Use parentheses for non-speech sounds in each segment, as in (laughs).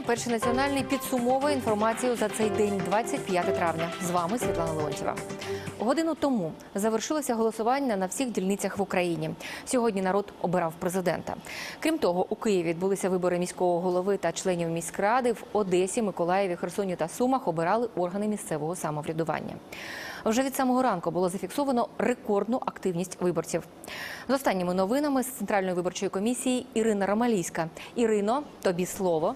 Мої. Перший національний підсумовує інформацію за цей день, 25 травня. З вами Світлана Леонтьєва. Годину тому завершилося голосування на всіх дільницях в Україні. Сьогодні народ обирав президента. Крім того, у Києві відбулися вибори міського голови та членів міськради. В Одесі, Миколаєві, Херсоні та Сумах обирали органи місцевого самоврядування. Вже від самого ранку було зафіксовано рекордну активність виборців. З останніми новинами з центральної виборчої комісії Ірина Ромалійська. Ірино, тобі слово.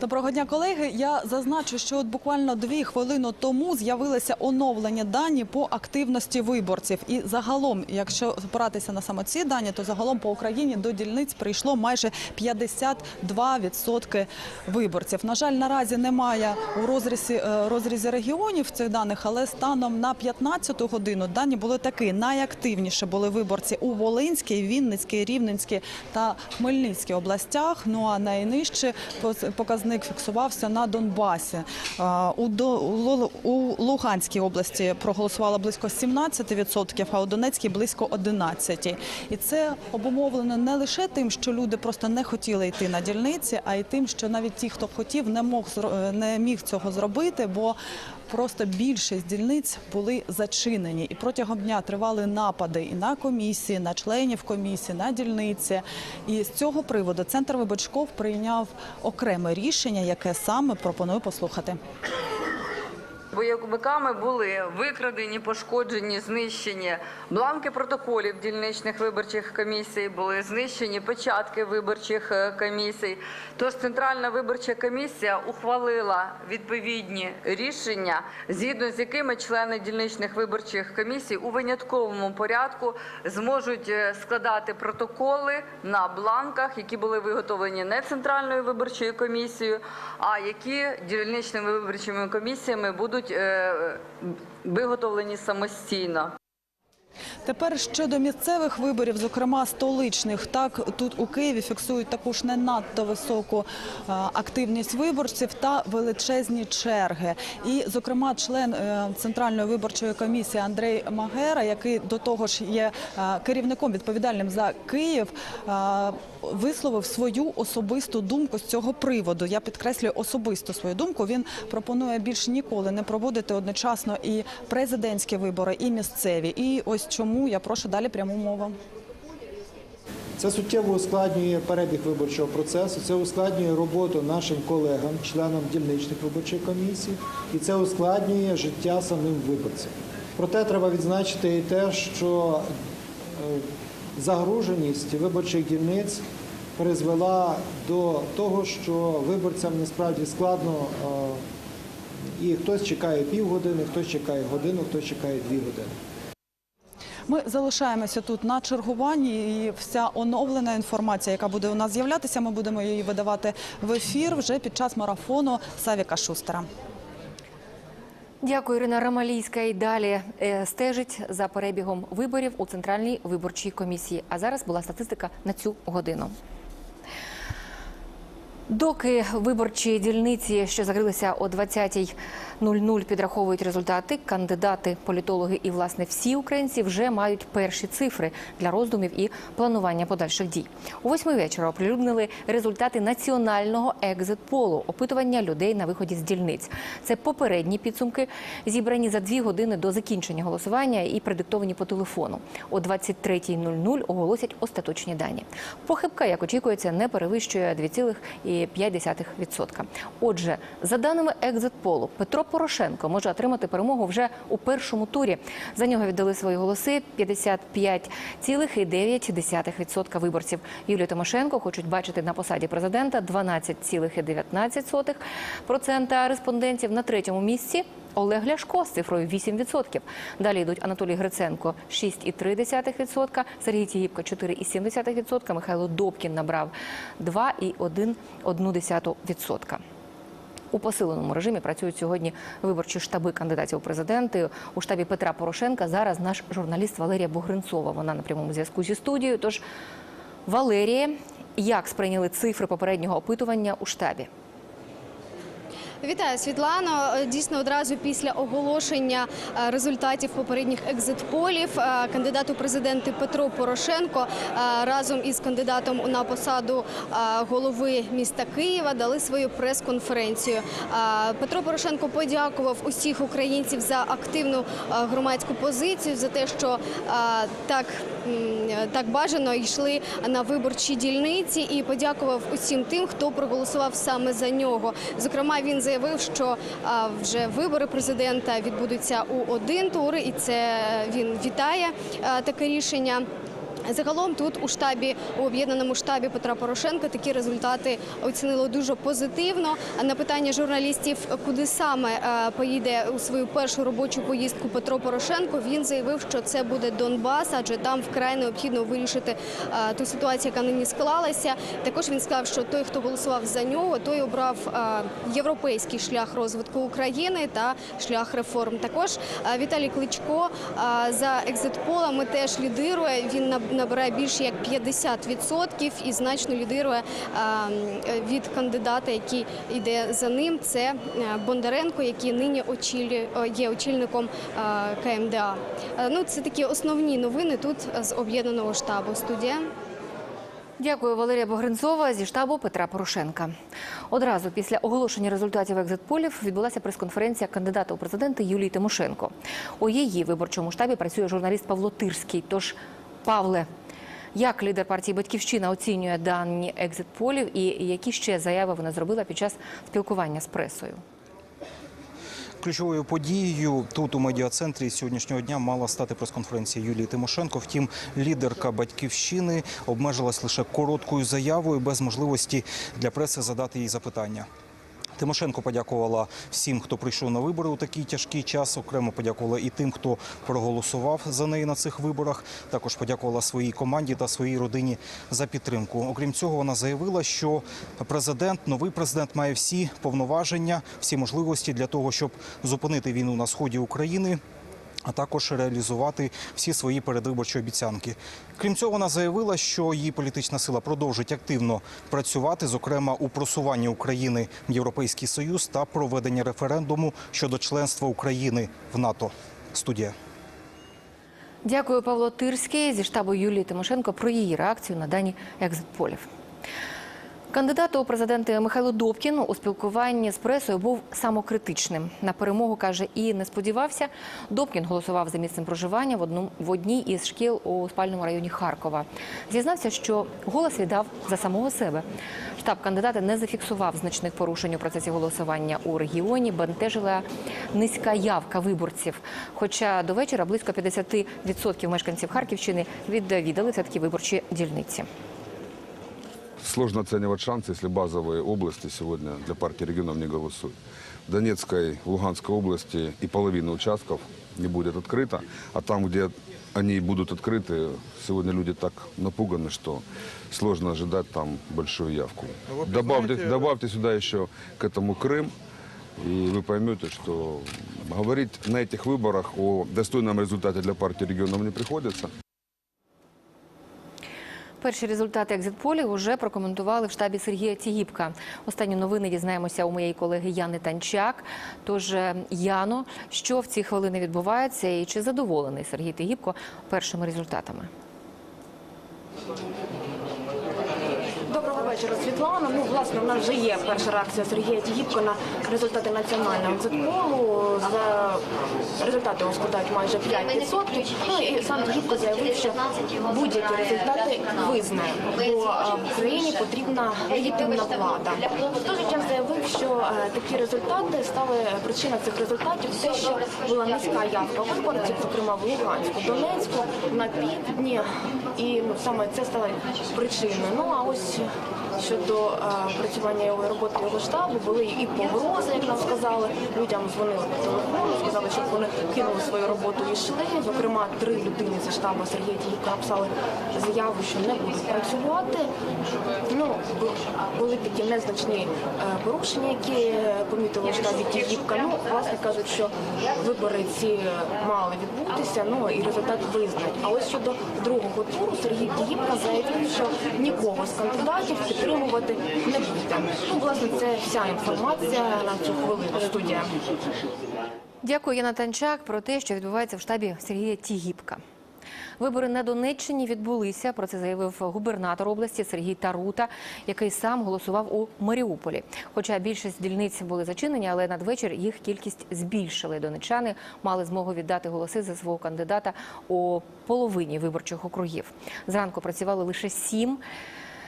Доброго дня, колеги. Я зазначу, що от буквально дві хвилини тому з'явилися оновлені дані по активності виборців. І загалом, якщо опиратися на саме ці дані, то загалом по Україні до дільниць прийшло майже 52% виборців. На жаль, наразі немає у розрізі, е, розрізі регіонів цих даних, але станом на 15 годину дані були такі. Найактивніше були виборці у Волинській, Вінницькій, Рівненській та Хмельницькій областях. Ну а найнижче показник фіксувався на Донбасі. У, До- у Луганській області проголосувало близько 17%, а у Донецькій близько 11%. І це обумовлено не лише тим, що люди просто не хотіли йти на дільниці, а й тим, що навіть ті, хто хотів, не мог зро- не міг цього зробити, бо Просто більшість дільниць були зачинені, і протягом дня тривали напади і на комісії, на членів комісії, на дільниці. І з цього приводу центр Вибачков прийняв окреме рішення, яке саме пропоную послухати. Бойовиками були викрадені, пошкоджені, знищені бланки протоколів дільничних виборчих комісій, були знищені печатки виборчих е, комісій. Тож Центральна виборча комісія ухвалила відповідні рішення, згідно з якими члени дільничних виборчих комісій у винятковому порядку зможуть е, складати протоколи на бланках, які були виготовлені не Центральною виборчою комісією, а які дільничними виборчими комісіями будуть е, виготовлені самостійно. Тепер щодо місцевих виборів, зокрема столичних, так тут у Києві фіксують також не надто високу е, активність виборців та величезні черги. І, зокрема, член е, центральної виборчої комісії Андрей Магера, який до того ж є е, керівником відповідальним за Київ, висловив свою особисту думку з цього приводу. Я підкреслюю особисту свою думку. Він пропонує більш ніколи не проводити одночасно і президентські вибори, і місцеві. І ось чому я прошу далі пряму мову. Це суттєво ускладнює перебіг виборчого процесу, це ускладнює роботу нашим колегам, членам дільничних виборчих комісій, і це ускладнює життя самим виборцям. Проте треба відзначити і те, що е, загруженість виборчих дільниць призвела до того, що виборцям насправді складно. е, І хтось чекає півгодини, хтось чекає годину, хтось чекає дві години. Ми залишаємося тут на чергуванні, і вся оновлена інформація, яка буде у нас з'являтися, ми будемо її видавати в ефір вже під час марафону Савіка Шустера. Дякую, Ірина Ромалійська. І далі е, стежить за перебігом виборів у центральній виборчій комісії. А зараз була статистика на цю годину. Доки виборчі дільниці, що закрилися о 20.00, підраховують результати, кандидати, політологи і власне всі українці вже мають перші цифри для роздумів і планування подальших дій. У восьми вечора оприлюднили результати національного екзит-полу опитування людей на виході з дільниць. Це попередні підсумки, зібрані за дві години до закінчення голосування і предиктовані по телефону. О 23.00 оголосять остаточні дані. Похибка, як очікується, не перевищує 2,5%. Отже, за даними екзит-полу, Петро Порошенко може отримати перемогу вже у першому турі. За нього віддали свої голоси 55,9% виборців. Юлію Тимошенко хочуть бачити на посаді президента 12,19% респондентів на третьому місці. Олег Ляшко з цифрою 8%. Далі йдуть Анатолій Гриценко 6,3%, Сергій Тігіпко 4,7%, Михайло Добкін набрав 2,1%. У посиленому режимі працюють сьогодні виборчі штаби кандидатів у президенти. У штабі Петра Порошенка зараз наш журналіст Валерія Бугринцова. Вона на прямому зв'язку зі студією. Тож, Валерія, як сприйняли цифри попереднього опитування у штабі? Вітаю, Світлано. Е, Дійсно, одразу після оголошення е, результатів попередніх екзитполів е, кандидат у президенти Петро Порошенко разом із кандидатом на посаду голови міста Києва дали свою прес-конференцію. Петро Порошенко подякував усіх українців за активну громадську позицію, за те, що так, так бажано йшли на виборчі дільниці, і подякував усім тим, хто проголосував саме за нього. Зокрема, він заявив, що вже вибори президента відбудуться у один тур, і це він вітає таке рішення. Загалом тут у штабі у об'єднаному штабі Петра Порошенка такі результати оцінили дуже позитивно. На питання журналістів, куди саме е, поїде у свою першу робочу поїздку Петро Порошенко, він заявив, що це буде Донбас, адже там вкрай необхідно вирішити е, ту ситуацію, яка нині склалася. Також він сказав, що той, хто голосував за нього, той обрав е, європейський шлях розвитку України та шлях реформ. Також Віталій Кличко за екзитполами теж лідирує. Він наб- набирає більше як 50% і значно лідирує від кандидата, який йде за ним. Це е, Бондаренко, який нині є очільником КМДА. Е, Ну це такі основні новини тут з об'єднаного штабу. Студія. Дякую, Валерія Богринцова зі штабу Петра Порошенка. Одразу після оголошення результатів екзитполів відбулася прес-конференція кандидата у президенти Юлії Тимошенко. У її виборчому штабі працює журналіст Павло Тирський. Тож, Павле, як лідер партії Батьківщина оцінює дані екзитполів і які ще заяви вона зробила під час спілкування з пресою? Ключовою подією тут у медіа-центрі сьогоднішнього дня мала стати прес-конференція Юлії Тимошенко. Втім, лідерка батьківщини обмежилась лише короткою заявою без можливості для преси задати їй запитання. Тимошенко подякувала всім, хто прийшов на вибори у такий тяжкий час. Окремо подякувала і тим, хто проголосував за неї на цих виборах. Також подякувала своїй команді та своїй родині за підтримку. Окрім цього, вона заявила, що президент, новий президент, має всі повноваження, всі можливості для того, щоб зупинити війну на сході України. А також реалізувати всі свої передвиборчі обіцянки. Крім цього, вона заявила, що її політична сила продовжить активно працювати, зокрема у просуванні України в Європейський Союз та проведення референдуму щодо членства України в НАТО. Студія. Дякую, Павло Тирський зі штабу Юлії Тимошенко про її реакцію на дані екзитполів. Кандидат у президенти Михайло Добкін у спілкуванні з пресою був самокритичним. На перемогу каже і не сподівався. Добкін голосував за місцем проживання в одному в одній із шкіл у спальному районі Харкова. Зізнався, що голос віддав за самого себе. Штаб кандидата не зафіксував значних порушень у процесі голосування у регіоні. Бентежила низька явка виборців. Хоча до вечора близько 50% мешканців Харківщини відвідали все таки виборчі дільниці. Сложно оценивать шансы, если базовые области сегодня для партии регионов не голосуют. В Донецкой, Луганской области и половина участков не будет открыто, а там, где они будут открыты, сегодня люди так напуганы, что сложно ожидать там большую явку. Добавьте, добавьте сюда еще к этому Крым, и вы поймете, что говорить на этих выборах о достойном результате для партии регионов не приходится. Перші результати екзитполів уже прокоментували в штабі Сергія Тігіпка. Останні новини дізнаємося у моєї колеги Яни Танчак. Тож, е, Яно, що в ці хвилини відбувається, і чи задоволений Сергій Тігіпко першими результатами? Доброго вечора, Світлана. Ну, власне, в нас вже є перша реакція Сергія Тігіпко на результати національного екзитполу. За результати складають майже 5%. Ну і сам Тігіпко заявив, що будь-які результати визнає, бо е, в Україні потрібна легітимна влада. В той же час заявив, що е, такі результати стали причина цих результатів те, що була низька явка виборців, зокрема в Луганську, Донецьку, на півдні, і ну, саме це стало причиною. Ну а ось Thank you. Щодо е, працювання його роботи його штабу були і погрози, як нам сказали. Людям дзвонили по телефону, сказали, щоб вони кинули свою роботу і йшли. Зокрема, три людини зі штабу Сергія Тігіпка написали заяву, що не будуть працювати. Ну були такі незначні е, порушення, які помітили в штабі Тігіпка. Ну, власне кажуть, що вибори ці мали відбутися, ну і результат визнають. А ось щодо другого туру Сергій Тігіпка заявив, що нікого з кандидатів отримувати не буде. Ну, власне, це вся інформація на цю хвилину. Студія. Дякую, Яна Танчак, про те, що відбувається в штабі Сергія Тігіпка. Вибори на Донеччині відбулися. Про це заявив губернатор області Сергій Тарута, який сам голосував у Маріуполі. Хоча більшість дільниць були зачинені, але надвечір їх кількість збільшили. Донеччани мали змогу віддати голоси за свого кандидата у половині виборчих округів. Зранку працювали лише сім.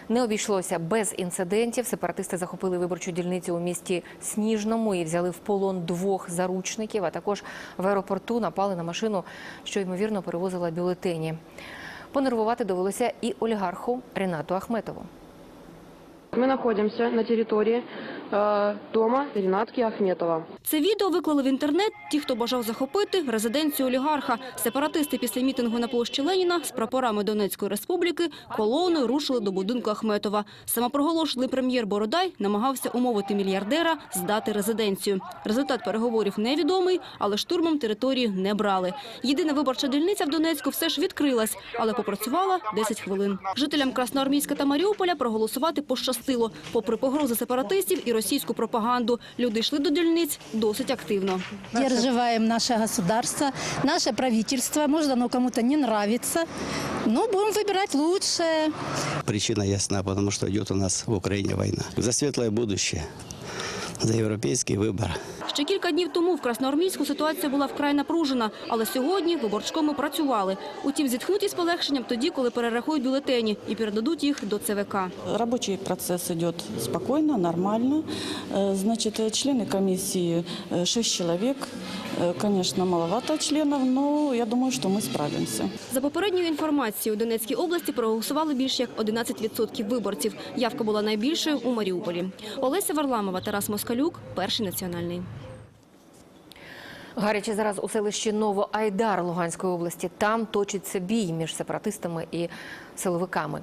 Не обійшлося без інцидентів. Сепаратисти захопили виборчу дільницю у місті Сніжному і взяли в полон двох заручників. А також в аеропорту напали на машину, що ймовірно перевозила бюлетені. Понервувати довелося і олігарху Ренату Ахметову. Мы находимся на территории э, дома Ренатки Ахметова. Це відео виклали в інтернет ті, хто бажав захопити резиденцію олігарха. Сепаратисти після мітингу на площі Леніна з прапорами Донецької республіки колоною рушили до будинку Ахметова. Самопроголошений прем'єр Бородай намагався умовити мільярдера здати резиденцію. Результат переговорів невідомий, але штурмом території не брали. Єдина виборча дільниця в Донецьку все ж відкрилась, але попрацювала 10 хвилин. Жителям Красноармійська та Маріуполя проголосувати пощастило. Попри погрози сепаратистів і російську пропаганду, люди йшли до дільниць досить активно. Держиваємо наше государство, наше правительство. Можна воно кому-то не подобається. Ну, будем выбирать лучшее. Причина ясна, потому что идет у нас в Украине война. За светлое будущее, за европейский выбор. Ще кілька днів тому в Красноармійську ситуація була вкрай напружена, але сьогодні виборчкоми працювали. Утім, зітхнуть із полегшенням тоді, коли перерахують бюлетені і передадуть їх до ЦВК. Рабочий процесс идет спокойно, нормально. Э, Значит, э, члены комиссии э, 6 человек. Э, Конечно, маловато членов, но я думаю, что мы справимся. За попередньою інформацією, у Донецькій області проголосували більше як 11% виборців. Явка була найбільшою у Маріуполі. Олеся Варламова, Тарас Москалюк, Перший національний. Гаряче зараз у селищі Новоайдар Луганської області. Там точиться бій між сепаратистами і силовиками.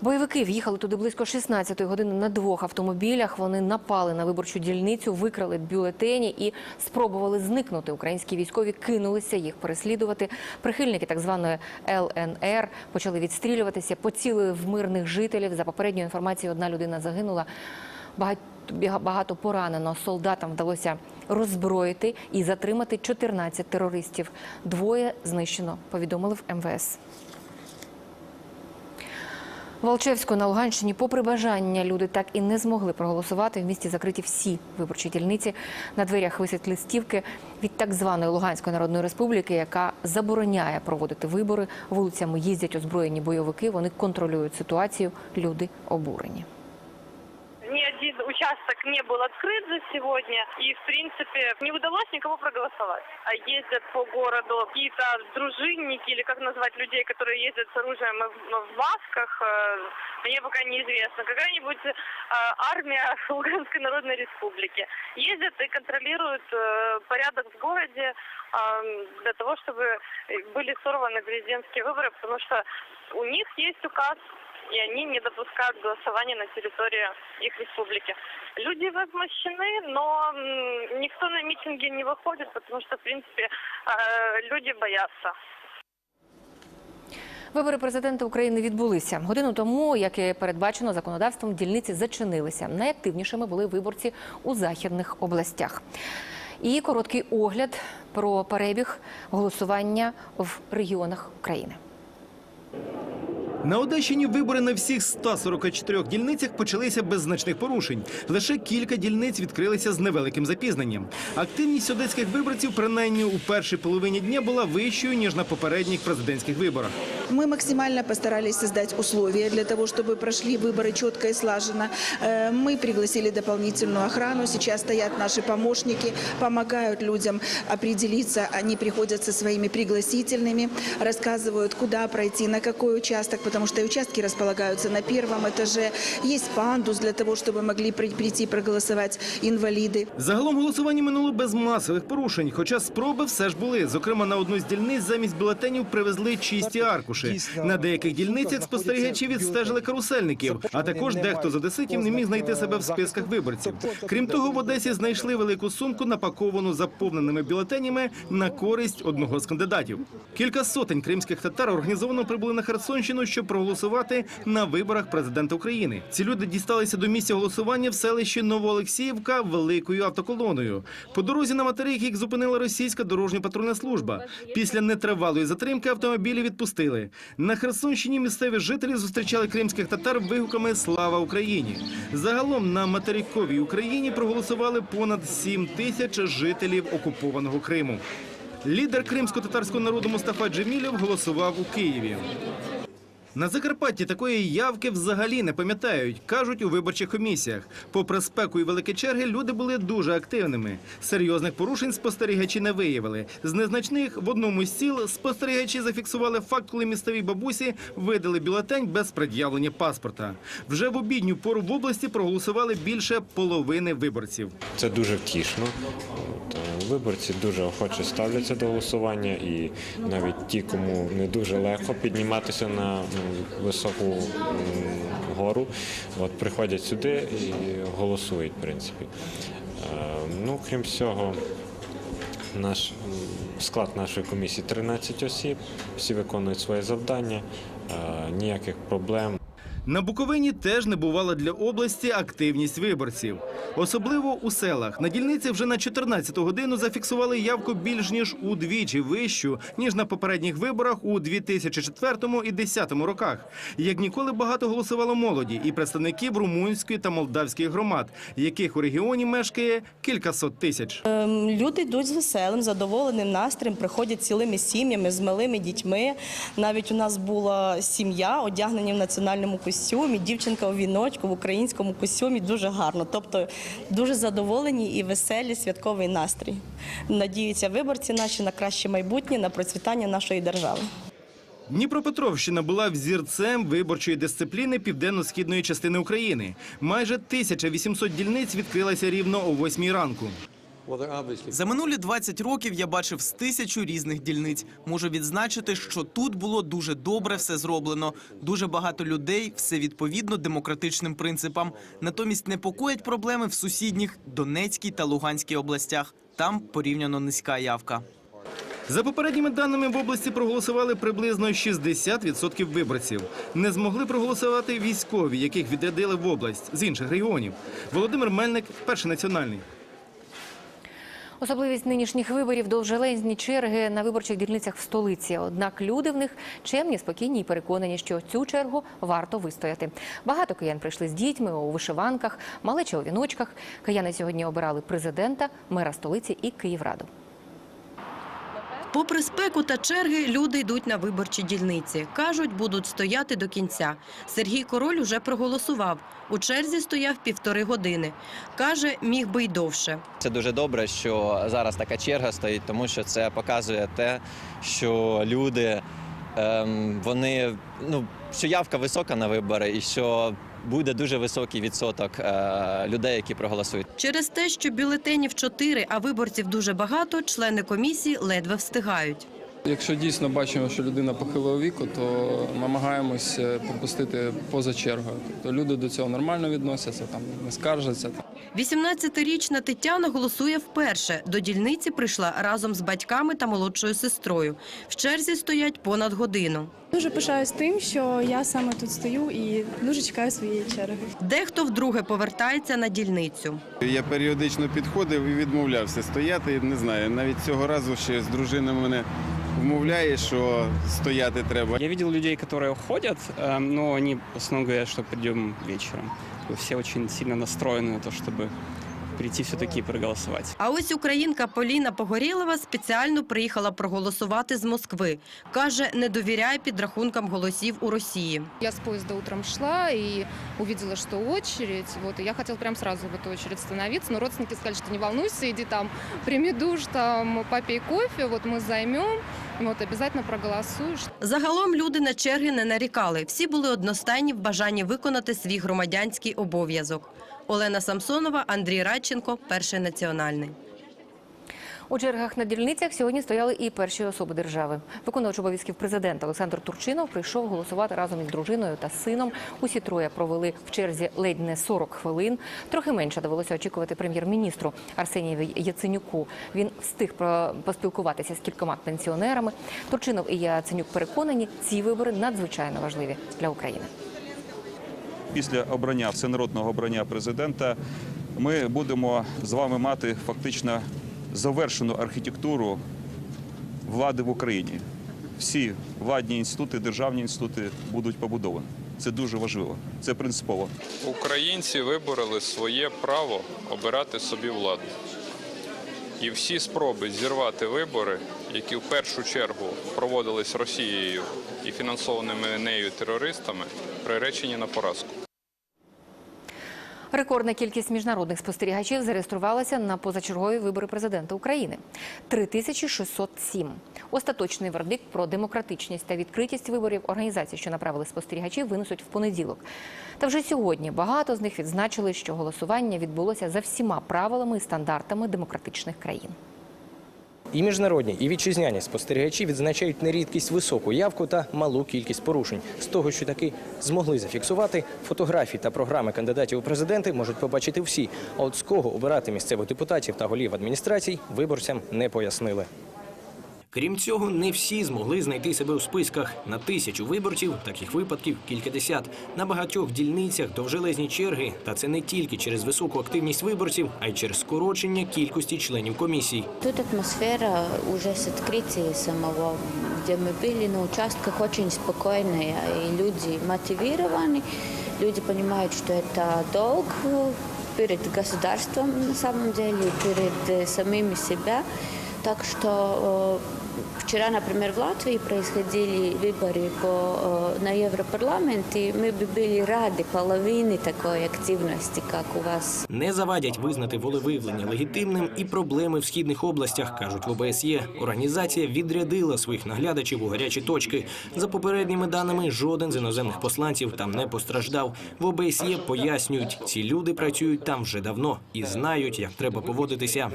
Бойовики в'їхали туди близько 16-ї години на двох автомобілях. Вони напали на виборчу дільницю, викрали бюлетені і спробували зникнути. Українські військові кинулися їх переслідувати. Прихильники так званої ЛНР почали відстрілюватися, поцілили в мирних жителів. За попередньою інформацією, одна людина загинула. Багато поранено. Солдатам вдалося роззброїти і затримати 14 терористів. Двоє знищено, повідомили в МВС. Волчевську на Луганщині, попри бажання, люди так і не змогли проголосувати. В місті закриті всі виборчі дільниці. На дверях висять листівки від так званої Луганської Народної Республіки, яка забороняє проводити вибори. Вулицями їздять озброєні бойовики. Вони контролюють ситуацію. Люди обурені. Ни один участок не был открыт за сегодня, и, в принципе, не удалось никого проголосовать. А ездят по городу какие-то дружинники, или как назвать людей, которые ездят с оружием в, в масках, э, мне пока неизвестно. Какая-нибудь э, армия (laughs) Луганской Народной Республики. Ездят и контролируют э, порядок в городе э, для того, чтобы были сорваны президентские выборы, потому что у них есть указ и они не допускают голосования на территории их республики. Люди возмущены, но м, никто на митинги не выходит, потому что, в принципе, э, люди боятся. Вибори президента України відбулися годину тому, як і передбачено законодавством, дільниці зачинилися. Найактивнішими були виборці у західних областях. І короткий огляд про перебіг голосування в регіонах України. На Одещині вибори на всіх 144 дільницях почалися без значних порушень. Лише кілька дільниць відкрилися з невеликим запізненням. Активність одеських виборців, принаймні у першій половині дня, була вищою ніж на попередніх президентських виборах. Мы максимально постарались создать условия для того, чтобы прошли выборы четко и слаженно. Э, Мы пригласили дополнительную охрану. Сейчас стоят наши помощники, помогают людям определиться. Они приходят со своими пригласительными, рассказывают, куда пройти, на какой участок, потому что и участки располагаются на первом этаже. Есть пандус для того, чтобы могли при- прийти проголосовать инвалиды. Загалом голосування минуло без масових порушень, хоча спроби все ж були. Зокрема, на одну з дільниць замість бюлетенів привезли чисті аркуші. довше. На деяких дільницях спостерігачі відстежили карусельників, а також дехто з одеситів не міг знайти себе в списках виборців. Крім того, в Одесі знайшли велику сумку, напаковану заповненими бюлетенями на користь одного з кандидатів. Кілька сотень кримських татар організовано прибули на Херсонщину, щоб проголосувати на виборах президента України. Ці люди дісталися до місця голосування в селищі Новоолексіївка великою автоколоною. По дорозі на материк їх зупинила російська дорожня патрульна служба. Після нетривалої затримки автомобілі відпустили. На Херсонщині місцеві жителі зустрічали кримських татар вигуками Слава Україні. Загалом на материковій Україні проголосували понад 7 тисяч жителів окупованого Криму. Лідер кримсько-татарського народу Мустафа Джемілєв голосував у Києві. На Закарпатті такої явки взагалі не пам'ятають, кажуть у виборчих комісіях. Попри спеку і великі черги, люди були дуже активними. Серйозних порушень спостерігачі не виявили. З незначних в одному з сіл спостерігачі зафіксували факт, коли місцевій бабусі видали бюлетень без пред'явлення паспорта. Вже в обідню пору в області проголосували більше половини виборців. Це дуже втішно. Е, Виборці дуже охоче ставляться до голосування, і навіть ті, кому не дуже легко підніматися на високу гору, от, приходять сюди і голосують, в принципі. Е, Ну, крім всього, наш склад нашої комісії 13 осіб, всі виконують своє завдання, е, ніяких проблем. На Буковині теж не бувала для області активність виборців. Особливо у селах. На дільниці вже на 14-ту годину зафіксували явку більш ніж удвічі вищу, ніж на попередніх виборах у 2004 і 2010 роках. Як ніколи багато голосувало молоді і представників румунської та молдавських громад, яких у регіоні мешкає кількасот тисяч. Ем, Люди йдуть з веселим, задоволеним настроєм, приходять цілими сім'ями з малими дітьми. Навіть у нас була сім'я, одягнені в національному костюмі, дівчинка у віночку в українському костюмі. Дуже гарно. Тобто дуже задоволені і веселі святковий настрій. Надіються виборці наші на краще майбутнє, на процвітання нашої держави. Дніпропетровщина була взірцем виборчої дисципліни південно-східної частини України. Майже 1800 дільниць відкрилася рівно о 8 ранку. За минулі 20 років я бачив з тисячу різних дільниць. Можу відзначити, що тут було дуже добре все зроблено. Дуже багато людей, все відповідно демократичним принципам. Натомість непокоять проблеми в сусідніх Донецькій та Луганській областях. Там порівняно низька явка. За попередніми даними в області проголосували приблизно 60% виборців. Не змогли проголосувати військові, яких відрядили в область з інших регіонів. Володимир Мельник, перший національний. Особливість нинішніх виборів довжелезні черги на виборчих дільницях в столиці. Однак люди в них чемні, спокійні і переконані, що цю чергу варто вистояти. Багато киян прийшли з дітьми у вишиванках, малече у віночках. Кияни сьогодні обирали президента, мера столиці і Київраду. Попри спеку та черги, люди йдуть на виборчі дільниці. Кажуть, будуть стояти до кінця. Сергій Король уже проголосував. У черзі стояв півтори години. Каже, міг би й довше. Це дуже добре, що зараз така черга стоїть, тому що це показує те, що люди ем, вони ну що явка висока на вибори, і що буде дуже високий відсоток е, людей, які проголосують. Через те, що бюлетенів чотири, а виборців дуже багато, члени комісії ледве встигають. Якщо дійсно бачимо, що людина похилого віку, то намагаємось е, пропустити поза чергою. Тобто люди до цього нормально відносяться, там не скаржаться. 18-річна Тетяна голосує вперше. До дільниці прийшла разом з батьками та молодшою сестрою. В черзі стоять понад годину. Дуже пишаюсь тим, що я саме тут стою і дуже чекаю своєї черги. Дехто вдруге повертається на дільницю. Я періодично підходив і відмовлявся стояти. Не знаю, навіть цього разу ще з дружиною мене вмовляє, що стояти треба. Я видел людей, которые уходят, э, но они в основном говорят, что придем вечером. Все очень сильно настроены на то, чтобы прийти все-таки и проголосовать. А ось українка Поліна Погорєлова спеціально приїхала проголосувати з Москви. Каже, не довіряє підрахункам голосів у Росії. Я с поезда утром шла и увидела, что очередь. Вот, и я хотела прям сразу в эту очередь становиться, но родственники сказали, что не волнуйся, иди там, прими душ, там, попей кофе, вот мы займем, вот, обязательно проголосуешь. Загалом люди на черги не нарікали. Всі були одностайні в бажанні виконати свій громадянський обов'язок. Олена Самсонова, Андрій Радченко, Перший національний. У чергах на дільницях сьогодні стояли і перші особи держави. Виконувач обов'язків президента Олександр Турчинов прийшов голосувати разом із дружиною та сином. Усі троє провели в черзі ледь не 40 хвилин. Трохи менше довелося очікувати прем'єр-міністру Арсенієві Яценюку. Він встиг поспілкуватися з кількома пенсіонерами. Турчинов і Яценюк переконані, ці вибори надзвичайно важливі для України. після обрання всенародного обрання президента ми будемо з вами мати фактично завершену архітектуру влади в Україні. Всі владні інститути, державні інститути будуть побудовані. Це дуже важливо, це принципово. Українці вибороли своє право обирати собі владу. І всі спроби зірвати вибори, які в першу чергу проводились Росією і фінансованими нею терористами, приречені на поразку. Рекордна кількість міжнародних спостерігачів зареєструвалася на позачергові вибори президента України 3607. Остаточний вердикт про демократичність та відкритість виборів організації, що направили спостерігачів, винесуть в понеділок. Та вже сьогодні багато з них відзначили, що голосування відбулося за всіма правилами і стандартами демократичних країн. І міжнародні, і вітчизняні спостерігачі відзначають нерідкість високу явку та малу кількість порушень. З того, що таки змогли зафіксувати, фотографії та програми кандидатів у президенти можуть побачити всі. А от з кого обирати місцевих депутатів та голів адміністрацій виборцям не пояснили. Крім цього, не всі змогли знайти себе у списках. На тисячу виборців таких випадків кількадесят. На багатьох дільницях довжелезні черги. Та це не тільки через високу активність виборців, а й через скорочення кількості членів комісій. Тут атмосфера уже с открытия самого, где мы были на участках, очень спокойная, и люди мотивированы, люди понимают, что это долг э, перед государством на самом деле, перед э, самими себя. Так что э, Вчера, например, в Латвии происходили выборы по, э, на Европарламент, и мы бы были рады половины такой активности, как у вас Не завадять визнати волевиявлення легітимним і проблеми в східних областях, кажуть в ОБСЄ. Організація відрядила своїх наглядачів у гарячі точки. За попередніми даними, жоден з іноземних посланців там не постраждав. В ОБСЄ пояснюють, ці люди працюють там вже давно і знають, як треба поводитися.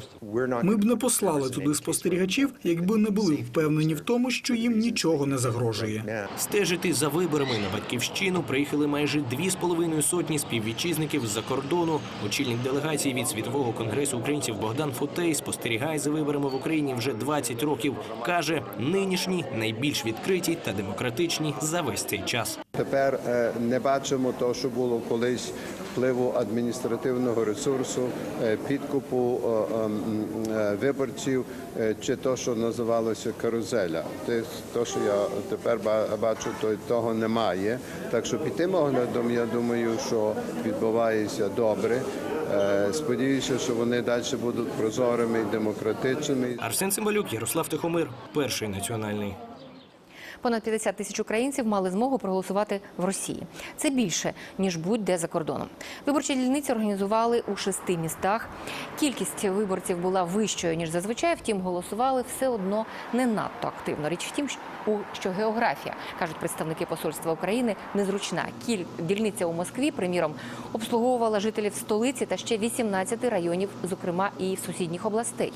Ми б не послали туди спостерігачів, якби не були впевнені в тому, що їм нічого не загрожує. Стежити за виборами на батьківщину приїхали майже дві з половиною сотні співвітчизників з-за кордону. Очільник делегації від світового конгресу українців Богдан Фотей спостерігає за виборами в Україні вже 20 років. каже, нинішні найбільш відкриті та демократичні за весь цей час. Тепер е, не бачимо того, що було колись впливу адміністративного ресурсу, е, підкупу е, виборців чи то, що називалося карузеля. Те, що я тепер бачу, то того немає. Так що під тим оглядом я думаю, що відбувається добре. Сподіваюся, що вони далі будуть прозорими і демократичними. Арсен Цимбалюк, Ярослав Тихомир, перший національний. Понад 50 тисяч українців мали змогу проголосувати в Росії. Це більше ніж будь-де за кордоном. Виборчі дільниці організували у шести містах. Кількість виборців була вищою ніж зазвичай. Втім, голосували все одно не надто активно. Річ в тім, що географія кажуть представники посольства України незручна. Кіль дільниця у Москві, приміром, обслуговувала жителів столиці та ще 18 районів, зокрема і сусідніх областей.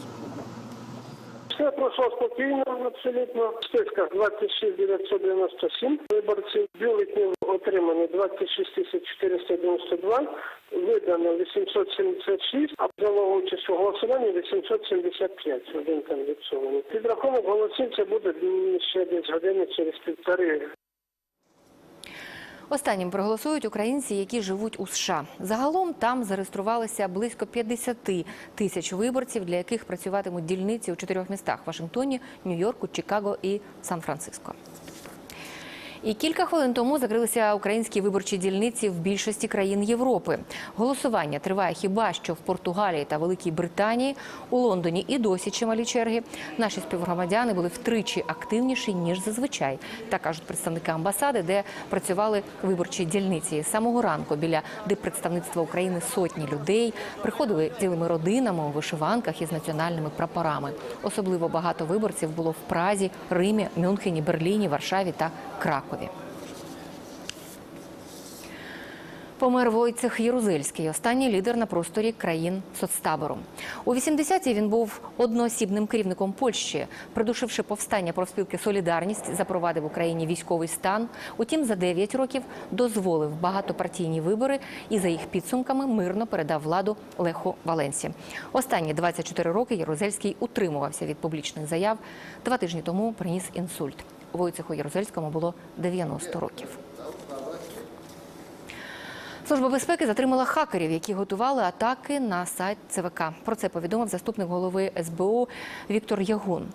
Все пройшло спокійно, абсолютно. В списках 26 997 виборців. Бюлетнів отримано 26 тисяч 492, видано 876, а взяло участь у голосуванні 875. Один там відсунений. Підрахунок голосів це буде ще десь години через півтори. Останнім проголосують українці, які живуть у США. Загалом там зареєструвалися близько 50 тисяч виборців, для яких працюватимуть дільниці у чотирьох містах: Вашингтоні, Нью-Йорку, Чикаго і Сан-Франциско. І кілька хвилин тому закрилися українські виборчі дільниці в більшості країн Європи. Голосування триває хіба що в Португалії та Великій Британії. У Лондоні і досі чималі черги. Наші співгромадяни були втричі активніші ніж зазвичай. Так кажуть представники амбасади, де працювали виборчі дільниці. З самого ранку біля диппредставництва України сотні людей приходили цілими родинами у вишиванках із національними прапорами. Особливо багато виборців було в Празі, Римі, Мюнхені, Берліні, Варшаві та Кракові. Помер Войцех Єрузельський, останній лідер на просторі країн соцтабору. У 80-ті він був одноосібним керівником Польщі, придушивши повстання профспілки Солідарність, запровадив в Україні військовий стан. Утім, за 9 років дозволив багатопартійні вибори і за їх підсумками мирно передав владу Леху Валенсі. Останні 24 роки Єрузельський утримувався від публічних заяв. Два тижні тому приніс інсульт. Войцеху Єрузельському було 90 років. Служба безпеки затримала хакерів, які готували атаки на сайт ЦВК. Про це повідомив заступник голови СБУ Віктор Ягун.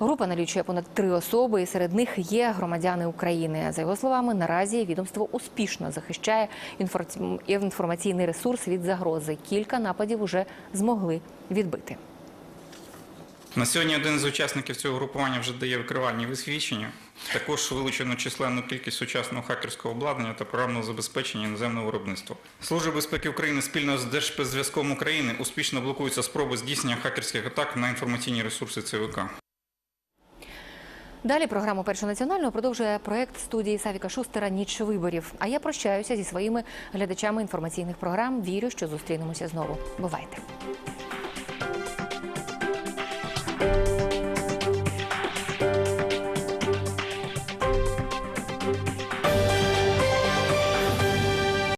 Група налічує понад три особи, і серед них є громадяни України. За його словами, наразі відомство успішно захищає інформаційний ресурс від загрози. Кілька нападів уже змогли відбити. На сьогодні один з учасників цього групування вже дає викривальні висвідчення. Також вилучено численну кількість сучасного хакерського обладнання та програмного забезпечення іноземного виробництва. Служба безпеки України спільно з Держспецзв'язком України успішно блокуються спроби здійснення хакерських атак на інформаційні ресурси ЦВК. Далі програму Першого національного продовжує проект студії Савіка Шустера Ніч виборів. А я прощаюся зі своїми глядачами інформаційних програм. Вірю, що зустрінемося знову. Бувайте.